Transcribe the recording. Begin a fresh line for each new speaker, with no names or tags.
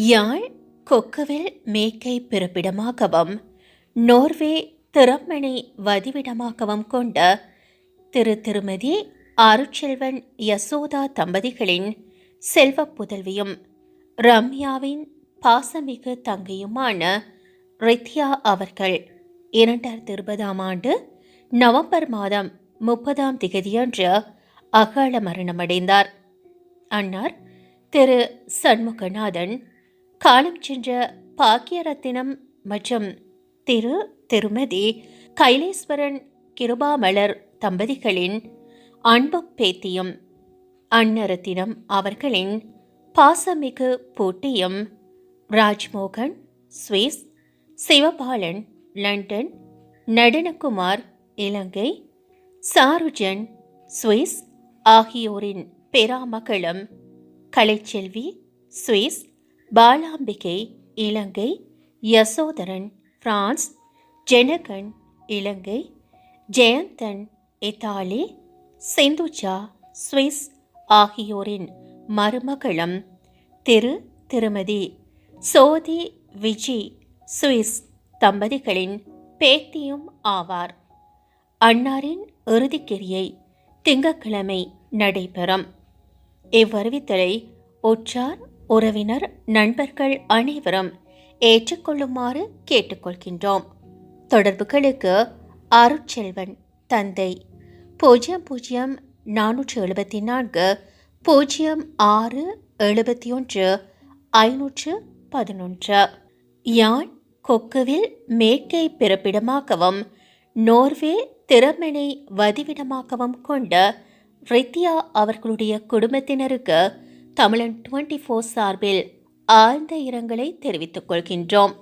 யாழ் Kokkuvil மேக்கை பிறப்பிடமாகவும் Norway திறமணி வதிவிடமாகவும் கொண்ட திரு திருமதி அருட்செல்வன் யசோதா தம்பதிகளின் செல்வப் புதல்வியும் ரம்யாவின் பாசமிகு தங்கையுமான ரித்யா அவர்கள் இரண்டாயிரத்தி இருபதாம் ஆண்டு நவம்பர் மாதம் முப்பதாம் திகதியன்று அகால மரணமடைந்தார். அன்னார் திரு சண்முகநாதன் காலம் சென்ற பாக்கியரத்தினம் மற்றும் திரு திருமதி கைலேஸ்வரன் கிருபாமலர் தம்பதிகளின் அன்பு பேத்தியும் அன்னரத்தினம் அவர்களின் பாசமிகு போட்டியும் Rajmohan Swiss Sivapalan London Nadanakumar Ilangai Sarujan Swiss ஆகியோரின் பெறாமகளும் Kalaiselvi Swiss Balambigai Ilangai Yasotharan France Jenakan Ilangai Jeyanthan Italy Sinthuja Swiss ஆகியோரின் மருமகளும். திரு திருமதி சோதி விஜி சுவிஸ் தம்பதிகளின் பேத்தியும் ஆவார். அன்னாரின் இறுதிக்கிரியை திங்கக்கிழமை நடைபெறும். இவ்வறிவித்தலை உற்றார் உறவினர் நண்பர்கள் அனைவரும் ஏற்றுக்கொள்ளுமாறு கேட்டுக்கொள்கின்றோம். தொடர்புகளுக்கு அருட்செல்வன் தந்தை பூஜ்ஜியம் பூஜ்ஜியம் நானூற்று எழுபத்தி நான்கு பூஜ்ஜியம் ஆறு எழுபத்தி ஒன்று ஐநூற்று பதினொன்று யான் கொக்குவில் மேற்கை பிறப்பிடமாகவும் நோர்வே திறமனை வதிவிடமாகவும் கொண்ட ரித்யா அவர்களுடைய குடும்பத்தினருக்கு தமிழன் டுவெண்ட்டி ஃபோர் சார்பில் ஆழ்ந்த இரங்கலை தெரிவித்துக் கொள்கின்றோம்.